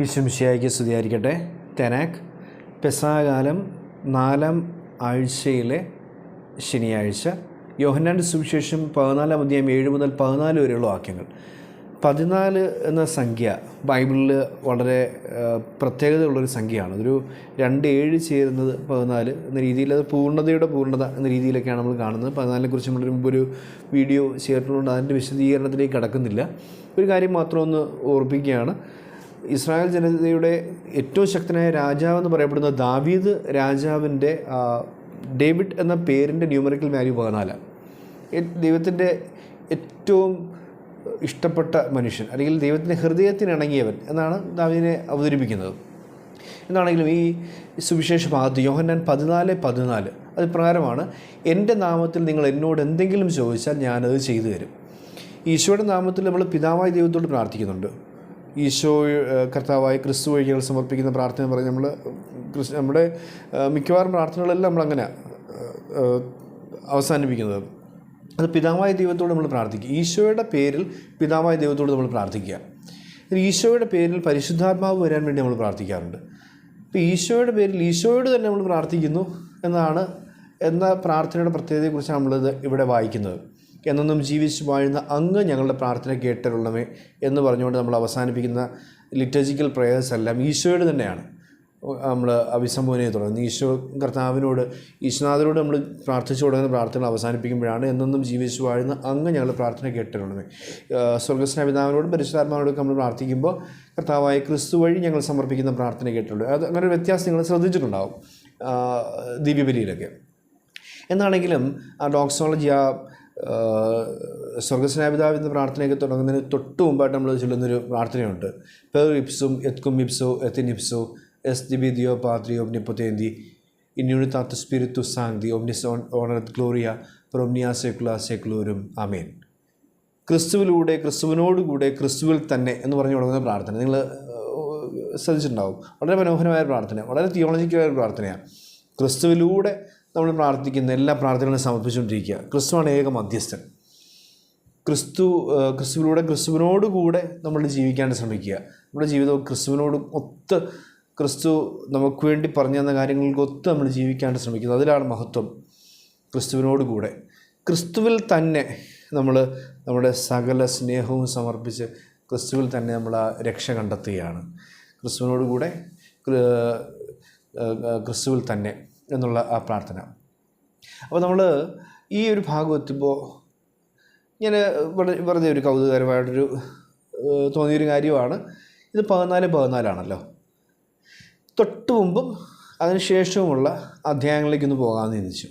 വിശംശിയായിക്ക് സ്തുതിയായിരിക്കട്ടെ. തെനാക്ക് പെസാകാലം നാലാം ആഴ്ചയിലെ ശനിയാഴ്ച യോഹന്നാന്റെ സുവിശേഷം പതിനാലാം അധ്യായം ഏഴ് മുതൽ പതിനാല് വരെയുള്ള വാക്യങ്ങൾ. പതിനാല് എന്ന സംഖ്യ ബൈബിളിൽ വളരെ പ്രത്യേകതയുള്ളൊരു സംഖ്യയാണ്. അതൊരു രണ്ട് ഏഴ് ചേരുന്നത് പതിനാല് എന്ന രീതിയിൽ അത് പൂർണതയുടെ പൂർണത എന്ന രീതിയിലൊക്കെയാണ് നമ്മൾ കാണുന്നത്. പതിനാലിനെ കുറിച്ച് നമ്മളൊരു മുമ്പൊരു വീഡിയോ ചേർത്തുകൊണ്ട് അതിന്റെ വിശദീകരണത്തിലേക്ക് കടക്കുന്നില്ല. ഒരു കാര്യം മാത്രം ഒന്ന് ഓർപ്പിക്കുകയാണ്. ഇസ്രായേൽ ജനതയുടെ ഏറ്റവും ശക്തനായ രാജാവെന്ന് പറയപ്പെടുന്ന ദാവീദ് രാജാവിന്റെ ഡേവിഡ് എന്ന പേരിന്റെ ന്യൂമറിക്കൽ വാല്യൂ പതിനാല്. ദൈവത്തിന്റെ ഏറ്റവും ഇഷ്ടപ്പെട്ട മനുഷ്യൻ അല്ലെങ്കിൽ ദൈവത്തിന്റെ ഹൃദയത്തിനിണങ്ങിയവൻ എന്നാണ് ദാവീദിനെ അവതരിപ്പിക്കുന്നത്. എന്നാണെങ്കിലും ഈ സുവിശേഷ ഭാഗത്ത് യോഹന്നാൻ പതിനാല് പതിനാല് അത് പ്രകാരമാണ് എന്റെ നാമത്തിൽ നിങ്ങൾ എന്നോട് എന്തെങ്കിലും ചോദിച്ചാൽ ഞാനത് ചെയ്തു തരും. ഈശോയുടെ നാമത്തിൽ നമ്മൾ പിതാവായ ദൈവത്തോട് പ്രാർത്ഥിക്കുന്നുണ്ട്. ഈശോ കർത്താവായ ക്രിസ്തു വഴി ഞങ്ങൾ സമർപ്പിക്കുന്ന പ്രാർത്ഥന പറഞ്ഞ് നമ്മൾ ക്രിസ് നമ്മുടെ മിക്കവാറും പ്രാർത്ഥനകളെല്ലാം നമ്മളങ്ങനെ അവസാനിപ്പിക്കുന്നത്. അത് പിതാവായ ദൈവത്തോട് നമ്മൾ പ്രാർത്ഥിക്കുക. ഈശോയുടെ പേരിൽ പിതാവായ ദൈവത്തോട് നമ്മൾ പ്രാർത്ഥിക്കുക. ഈശോയുടെ പേരിൽ പരിശുദ്ധാത്മാവ് വരാൻ വേണ്ടി നമ്മൾ പ്രാർത്ഥിക്കാറുണ്ട്. ഇപ്പോൾ ഈശോയുടെ പേരിൽ ഈശോയോട് തന്നെ നമ്മൾ പ്രാർത്ഥിക്കുന്നു എന്നാണ് എന്ന പ്രാർത്ഥനയുടെ പ്രത്യേകതയെക്കുറിച്ചാണ് നമ്മളിത് ഇവിടെ വായിക്കുന്നത്. എന്നെന്നും ജീവിച്ച് വാഴുന്ന അങ്ങ് ഞങ്ങളുടെ പ്രാർത്ഥന കേട്ടരുള്ളമേ എന്ന് പറഞ്ഞുകൊണ്ട് നമ്മൾ അവസാനിപ്പിക്കുന്ന ലിറ്റർജിക്കൽ പ്രേയേഴ്സ് എല്ലാം ഈശോയുടെ തന്നെയാണ്. നമ്മൾ അഭിസംബോധനയെ തുടങ്ങുന്നത് ഈശോ കർത്താവിനോട് ഈശ്വനാഥനോട് നമ്മൾ പ്രാർത്ഥിച്ചു തുടങ്ങുന്ന പ്രാർത്ഥന അവസാനിപ്പിക്കുമ്പോഴാണ് എന്നെന്നും ജീവിച്ചു വാഴുന്ന അങ്ങ് ഞങ്ങൾ പ്രാർത്ഥന കേട്ടിട്ടുള്ളത് സ്വർഗസ്ന പരിശുദ്ധാത്മാവിനോടൊക്കെ നമ്മൾ പ്രാർത്ഥിക്കുമ്പോൾ കർത്താവായ ക്രിസ്തു വഴി ഞങ്ങൾ സമർപ്പിക്കുന്ന പ്രാർത്ഥന കേട്ടിട്ടുണ്ട്. അത് അങ്ങനെ ഒരു വ്യത്യാസം നിങ്ങൾ ശ്രദ്ധിച്ചിട്ടുണ്ടാവും ദിവ്യബലിയിലൊക്കെ എന്നാണെങ്കിലും ആ ഡോക്സോളജി ആ സ്വർഗസ്നാപിതാവിന്റെ പ്രാർത്ഥനയൊക്കെ തുടങ്ങുന്നതിന് തൊട്ട് മുമ്പായിട്ട് നമ്മൾ ചൊല്ലുന്നൊരു പ്രാർത്ഥനയുണ്ട്. പെർ ഇപ്സും എത്കും ഇപ്സോ എത്തിൻ ഇപ്സോ എസ് ദിബി ദിയോ പാത്രി ഇന്നുണി താത്ത സ്പിരിത്തു സാങ്തി ഒമ്നിസ് ഓണർ ഗ്ലോറിയ പ്രൊംനിയ സെക്കുല സെക്കുലൂരും അമേൻ ക്രിസ്തുവിലൂടെ ക്രിസ്തുവിനോടുകൂടെ ക്രിസ്തുവിൽ തന്നെ എന്ന് പറഞ്ഞു തുടങ്ങുന്ന പ്രാർത്ഥന. നിങ്ങൾ ശ്രദ്ധിച്ചിട്ടുണ്ടാവും. വളരെ മനോഹരമായ പ്രാർത്ഥന. വളരെ തിയോളജിക്കലായ പ്രാർത്ഥനയാണ്. ക്രിസ്തുവിലൂടെ നമ്മൾ പ്രാർത്ഥിക്കുന്ന എല്ലാ പ്രാർത്ഥനകളും സമർപ്പിച്ചുകൊണ്ടിരിക്കുക. ക്രിസ്തുവാണ് ഏക മധ്യസ്ഥൻ. ക്രിസ്തു ക്രിസ്തുവിലൂടെ ക്രിസ്തുവിനോട് കൂടെ നമ്മൾ ജീവിക്കാൻ ശ്രമിക്കുക. നമ്മുടെ ജീവിതം ക്രിസ്തുവിനോട് ഒത്ത് ക്രിസ്തു നമുക്ക് വേണ്ടി പറഞ്ഞു തന്ന കാര്യങ്ങൾക്ക് ഒത്ത് നമ്മൾ ജീവിക്കാൻ ശ്രമിക്കുന്നത് അതിലാണ് മഹത്വം. ക്രിസ്തുവിനോട് കൂടെ. ക്രിസ്തുവിൽ തന്നെ നമ്മൾ നമ്മുടെ സകല സ്നേഹവും സമർപ്പിച്ച് ക്രിസ്തുവിൽ തന്നെ നമ്മൾ ആ രക്ഷ കണ്ടെത്തുകയാണ്. ക്രിസ്തുവിനോട് കൂടെ ക്രിസ്തുവിൽ തന്നെ. എന്നുള്ള ആ പ്രാർത്ഥന. അപ്പോൾ നമ്മൾ ഈ ഒരു ഭാഗം എത്തുമ്പോൾ ഞാൻ വെറു- വെറുതെ ഒരു കൗതുകകരമായിട്ടൊരു തോന്നിയൊരു കാര്യമാണ്. ഇത് പതിനാല് പതിനാലാണല്ലോ. തൊട്ട് മുമ്പും അതിനുശേഷവുമുള്ള അധ്യായങ്ങളിലേക്കൊന്ന് പോകാമെന്ന് ചിന്തിച്ചു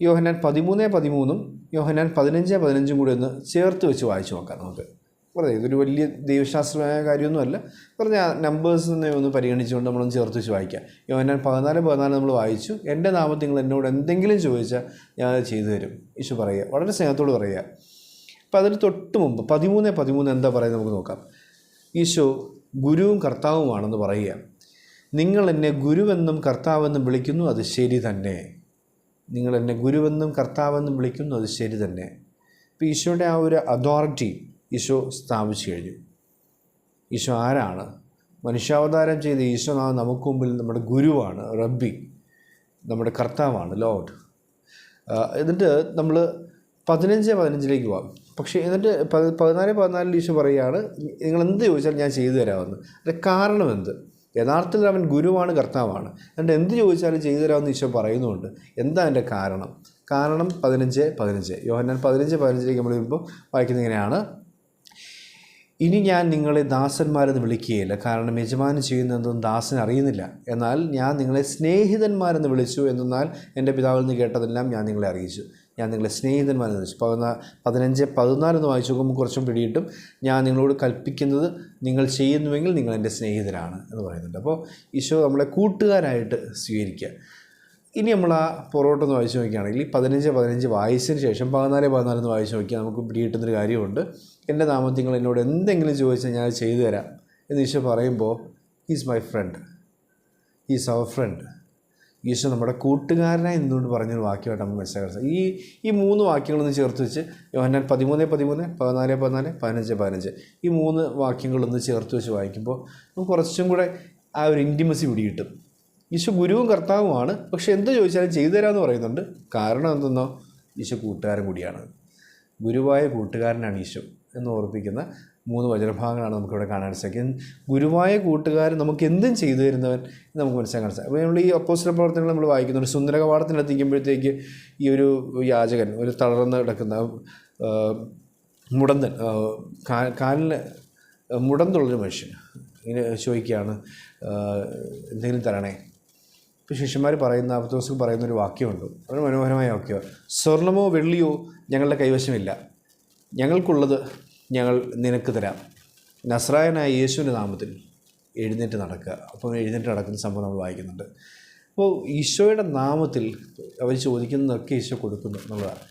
യോഹനാൻ പതിമൂന്ന് പതിമൂന്നും യോഹനാൻ പതിനഞ്ച് പതിനഞ്ചും കൂടി ഒന്ന് ചേർത്ത് വെച്ച് വായിച്ചു നോക്കാം നമുക്ക്. വെറുതെ ഇതൊരു വലിയ ദൈവശാസ്ത്രമായ കാര്യമൊന്നുമല്ല. പറഞ്ഞ നമ്പേഴ്സ് തന്നെ ഒന്ന് പരിഗണിച്ചുകൊണ്ട് നമ്മളൊന്ന് ചേർത്ത് വെച്ച് വായിക്കാം. യോഹന്നാൻ പതിനാല് പതിനാല് നമ്മൾ വായിച്ചു. എന്റെ നാമത്തിൽ നിങ്ങൾ എന്നോട് എന്തെങ്കിലും ചോദിച്ചാൽ ഞാൻ അത് ചെയ്തു തരും. ഈശു പറയുക വളരെ സ്നേഹത്തോട് പറയുക. അപ്പോൾ അതിന് തൊട്ട് മുമ്പ് പതിമൂന്ന് പതിമൂന്ന് എന്താ പറയുന്നത് നമുക്ക് നോക്കാം. ഈശോ ഗുരുവും കർത്താവുമാണെന്ന് പറയുക. നിങ്ങൾ എന്നെ ഗുരുവെന്നും കർത്താവെന്നും വിളിക്കുന്നു അത് ശരി തന്നെ. നിങ്ങൾ എന്നെ ഗുരുവെന്നും കർത്താവെന്നും വിളിക്കുന്നു അത് ശരി തന്നെ. ഇപ്പോൾ ഈശോയുടെ ആ ഒരു അതോറിറ്റി ഈശോ സ്ഥാപിച്ചു കഴിഞ്ഞു. ഈശോ ആരാണ്? മനുഷ്യാവതാരം ചെയ്ത ഈശോനാഥ് നമുക്ക് മുമ്പിൽ നമ്മുടെ ഗുരുവാണ് റബ്ബി. നമ്മുടെ കർത്താവാണ് ലോഡ് എന്നിട്ട് നമ്മൾ പതിനഞ്ച് പതിനഞ്ചിലേക്ക് പോകാം പക്ഷേ എന്നിട്ട് പതിനാല് പതിനാലിൽ ഈശോ പറയുകയാണ് നിങ്ങൾ എന്ത് ചോദിച്ചാലും ഞാൻ ചെയ്തു തരാമെന്ന്. അതിന്റെ കാരണം എന്ത്? യഥാർത്ഥത്തിൽ അവൻ ഗുരുവാണ് കർത്താവാണ്. എന്നിട്ട് എന്ത് ചോദിച്ചാലും ചെയ്തു തരാമെന്ന് ഈശോ പറയുന്നുണ്ട്. എന്താ അതിന്റെ കാരണം? കാരണം പതിനഞ്ച് പതിനഞ്ച്. യോഹന്നാൻ പതിനഞ്ച് പതിനഞ്ചിലേക്ക് നമ്മൾ വരുമ്പോൾ വായിക്കുന്നത് ഇങ്ങനെയാണ്. ഇനി ഞാൻ നിങ്ങളെ ദാസന്മാരെന്ന് വിളിക്കുകയില്ല. കാരണം യജമാനൻ ചെയ്യുന്നതൊന്നും ദാസൻ അറിയുന്നില്ല. എന്നാൽ ഞാൻ നിങ്ങളെ സ്നേഹിതന്മാരെന്ന് വിളിച്ചു എന്നാൽ എന്റെ പിതാവിൽ നിന്ന് കേട്ടതെല്ലാം ഞാൻ നിങ്ങളെ അറിയിച്ചു. ഞാൻ നിങ്ങളെ സ്നേഹിതന്മാരെന്ന് വിളിച്ചു. പതിനാ പതിനഞ്ച് പതിനാലെന്ന് വായിച്ചു നോക്കുമ്പോൾ കുറച്ചും പിടിയിട്ടും ഞാൻ നിങ്ങളോട് കൽപ്പിക്കുന്നത് നിങ്ങൾ ചെയ്യുന്നുവെങ്കിൽ നിങ്ങൾ എന്റെ സ്നേഹിതരാണ് എന്ന് പറയുന്നുണ്ട്. അപ്പോൾ ഈശോ നമ്മളെ കൂട്ടുകാരായിട്ട് സ്വീകരിക്കുക. ഇനി നമ്മൾ ആ പൊറോട്ടൊന്ന് വായിച്ച് നോക്കുകയാണെങ്കിൽ പതിനഞ്ച് പതിനഞ്ച് വായിച്ചതിന് ശേഷം പതിനാല് പതിനാലെന്ന് വായിച്ച് നോക്കിയാൽ നമുക്ക് പിടികിട്ടുന്നൊരു കാര്യമുണ്ട്. എന്റെ നാമത്തിൽ നിങ്ങൾ എന്നോട് എന്തെങ്കിലും ചോദിച്ചാൽ ഞാൻ ചെയ്തു തരാം എന്ന് ഈശോ പറയുമ്പോൾ is my friend is our friend Eesho നമ്മുടെ കൂട്ടുകാരനായി നിന്നുകൊണ്ട് പറഞ്ഞൊരു വാക്യമായിട്ട് നമ്മൾ മനസ്സിലാക്കാൻ ഈ ഈ മൂന്ന് വാക്യങ്ങളൊന്ന് ചേർത്ത് വെച്ച് യോഹന്നാൻ പതിമൂന്ന് പതിമൂന്ന് പതിനാല് പതിനാല് പതിനഞ്ച് പതിനഞ്ച്. ഈ മൂന്ന് വാക്യങ്ങളൊന്ന് ചേർത്ത് വെച്ച് വായിക്കുമ്പോൾ നമുക്ക് കുറച്ചും കൂടെ ആ ഒരു ഇന്റിമസി പിടികിട്ടും. ഈശോ ഗുരുവും കർത്താവുമാണ്. പക്ഷേ എന്ത് ചോദിച്ചാലും ചെയ്തു തരാമെന്ന് പറയുന്നുണ്ട്. കാരണം എന്തെന്നോ? ഈശോ കൂട്ടുകാരൻ കൂടിയാണ്. ഗുരുവായ കൂട്ടുകാരനാണ് ഈശോ. എന്ന് ഓർപ്പിക്കുന്ന മൂന്ന് വചനഭാഗങ്ങളാണ് നമുക്കിവിടെ കാണാൻ സാധിക്കും ഗുരുവായ കൂട്ടുകാരൻ നമുക്ക് എന്തും ചെയ്തു തരുന്നവൻ നമുക്ക് മനസ്സിലാക്കാൻ സാധിക്കും. അപ്പോൾ നമ്മൾ ഈ അപ്പോസ്റ്റൽ പ്രവർത്തനങ്ങൾ നമ്മൾ വായിക്കുന്നുണ്ട്. സുന്ദരകവാടത്തിനെത്തിക്കുമ്പോഴത്തേക്ക് ഈ ഒരു യാചകൻ ഒരു തളർന്ന് കിടക്കുന്ന മുടന്തൻ കാലിന് മുടന്തുള്ളൊരു മനുഷ്യൻ. ഇങ്ങനെ ചോദിക്കുകയാണ് എന്തെങ്കിലും തരണേ? ഇപ്പോൾ ശിഷ്യന്മാർ പറയുന്ന അപ്പത്തോസ് പറയുന്ന ഒരു വാക്യമുണ്ട്. വളരെ മനോഹരമായ വാക്യമാണ്. സ്വർണമോ വെള്ളിയോ ഞങ്ങളുടെ കൈവശമില്ല. ഞങ്ങൾക്കുള്ളത് ഞങ്ങൾ നിനക്ക് തരാം. നസ്രായനായ യേശുവിന്റെ നാമത്തിൽ എഴുന്നേറ്റ് നടക്കുക. അപ്പോൾ എഴുന്നേറ്റ് നടക്കുന്ന സംഭവം നമ്മൾ വായിക്കുന്നുണ്ട്. അപ്പോൾ ഈശോയുടെ നാമത്തിൽ അവർ ചോദിക്കുന്നതൊക്കെ ഈശോ കൊടുക്കുന്നു എന്നുള്ളതാണ്.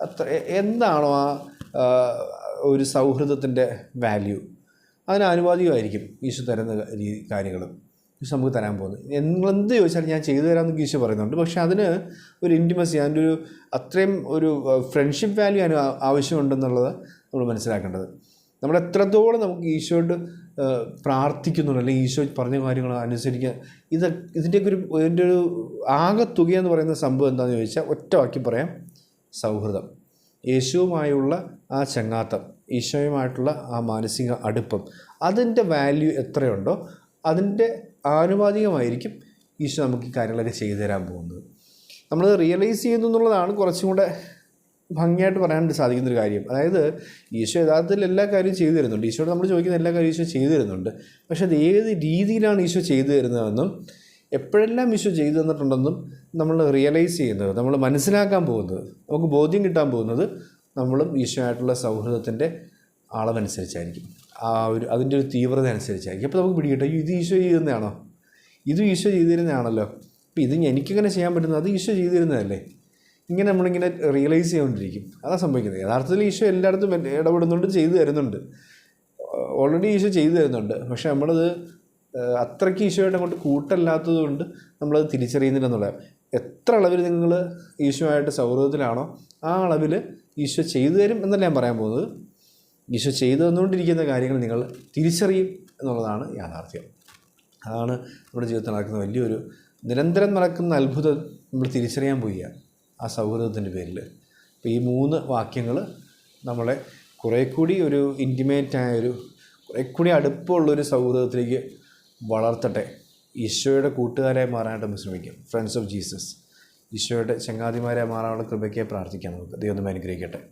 അത്ര എന്താണോ ആ ഒരു സൗഹൃദത്തിന്റെ വാല്യൂ അതിന് ആനുപാതികമായിരിക്കും ഈശോ തരുന്ന കാര്യങ്ങൾ ഈശോ നമുക്ക് തരാൻ പോകുന്നത്. നിങ്ങളെന്ത് ചോദിച്ചാലും ഞാൻ ചെയ്തു തരാമെന്ന് ഈശോ പറയുന്നുണ്ട്. പക്ഷെ അതിന് ഒരു ഇന്റിമസി അതിന്റെ ഒരു അത്രയും ഒരു ഫ്രണ്ട്ഷിപ്പ് വാല്യൂ അതിന് ആവശ്യമുണ്ടെന്നുള്ളത് നമ്മൾ മനസ്സിലാക്കേണ്ടത്. നമ്മൾ എത്രത്തോളം നമുക്ക് ഈശോയോട് പ്രാർത്ഥിക്കുന്നുണ്ട് അല്ലെങ്കിൽ ഈശോ പറഞ്ഞ കാര്യങ്ങൾ അനുസരിക്കുക ഇത് ഇതിന്റെയൊക്കെ ഒരു ഇതിന്റെ ഒരു ആകെ എന്ന് പറയുന്ന സംഭവം എന്താണെന്ന് ചോദിച്ചാൽ ഒറ്റ വാക്കി പറയാം. സൗഹൃദം. യേശുവുമായുള്ള ആ ചങ്ങാത്തം ഈശോയുമായിട്ടുള്ള ആ മാനസിക അടുപ്പം അതിന്റെ വാല്യൂ എത്രയുണ്ടോ അതിന്റെ ആനുപാതികമായിരിക്കും ഈശോ നമുക്ക് ഈ കാര്യങ്ങളൊക്കെ ചെയ്തു തരാൻ പോകുന്നത്. നമ്മൾ റിയലൈസ് ചെയ്യുന്നു എന്നുള്ളതാണ് കുറച്ചും കൂടെ ഭംഗിയായിട്ട് പറയാനായിട്ട് സാധിക്കുന്നൊരു കാര്യം. അതായത് ഈശോ യഥാർത്ഥത്തിൽ എല്ലാ കാര്യവും ചെയ്തു തരുന്നുണ്ട്. ഈശോയോട് നമ്മൾ ചോദിക്കുന്ന എല്ലാ കാര്യവും ഈശോ ചെയ്തു തരുന്നുണ്ട്. പക്ഷേ അത് ഏത് രീതിയിലാണ് ഈശോ ചെയ്തു തരുന്നതെന്നും എപ്പോഴെല്ലാം ഈശോ ചെയ്തു തന്നിട്ടുണ്ടെന്നും നമ്മൾ റിയലൈസ് ചെയ്യുന്നത് നമ്മൾ മനസ്സിലാക്കാൻ പോകുന്നത് നമുക്ക് ബോധ്യം കിട്ടാൻ പോകുന്നത് നമ്മളും ഈശോയായിട്ടുള്ള സൗഹൃദത്തിന്റെ അളവനുസരിച്ചായിരിക്കും ആ ഒരു അതിന്റെ ഒരു തീവ്രത അനുസരിച്ചായിരിക്കും. അപ്പോൾ നമുക്ക് പിടികിട്ടും ഇത് ഈശോ ചെയ്യുന്നതാണോ ഇതും ഈശോ ചെയ്തു തരുന്നതാണല്ലോ. അപ്പോൾ ഇത് എനിക്കിങ്ങനെ ചെയ്യാൻ പറ്റുന്നത് അത് ഈശോ ചെയ്തു തരുന്നതല്ലേ? ഇങ്ങനെ നമ്മളിങ്ങനെ റിയലൈസ് ചെയ്തുകൊണ്ടിരിക്കും. അതാണ് സംഭവിക്കുന്നത്. യഥാർത്ഥത്തിൽ ഈശോ എല്ലായിടത്തും ഇടപെടുന്നുണ്ട് ചെയ്തു തരുന്നുണ്ട്. ഓൾറെഡി ഈശോ ചെയ്തു തരുന്നുണ്ട്. പക്ഷെ നമ്മളത് അത്രയ്ക്ക് ഈശോയുടെ അങ്ങോട്ട് കൂട്ടല്ലാത്തത് കൊണ്ട് നമ്മളത് തിരിച്ചറിയുന്നില്ല എന്നുള്ളത് എത്ര അളവിൽ നിങ്ങൾ ഈശോയായിട്ട് സൗഹൃദത്തിലാണോ ആ അളവിൽ ഈശോ ചെയ്തു തരും എന്നല്ല ഞാൻ പറയാൻ പോകുന്നത്. ഈശോ ചെയ്തു തന്നുകൊണ്ടിരിക്കുന്ന കാര്യങ്ങൾ നിങ്ങൾ തിരിച്ചറിയും എന്നുള്ളതാണ് യാഥാർത്ഥ്യം. അതാണ് നമ്മുടെ ജീവിതത്തിൽ നടക്കുന്ന വലിയൊരു നിരന്തരം നടക്കുന്ന അത്ഭുതം നമ്മൾ തിരിച്ചറിയാൻ പോവുകയാണ്. ആ സൗഹൃദത്തിന്റെ പേരിൽ. അപ്പോൾ ഈ മൂന്ന് വാക്യങ്ങൾ നമ്മളെ കുറേ കൂടി ഒരു ഇന്റിമേറ്റായ ഒരു കുറേ കൂടി അടുപ്പമുള്ളൊരു സൗഹൃദത്തിലേക്ക് വളർത്തട്ടെ. ഈശോയുടെ കൂട്ടുകാരായി മാറാനായിട്ട് നമ്മൾ ശ്രമിക്കും. ഫ്രണ്ട്സ് ഓഫ് ജീസസ് ഈശോയുടെ ചങ്ങാതിമാരായി മാറാനുള്ള കൃപയ്ക്ക് പ്രാർത്ഥിക്കാം നമുക്ക്. ദൈവം അനുഗ്രഹിക്കട്ടെ.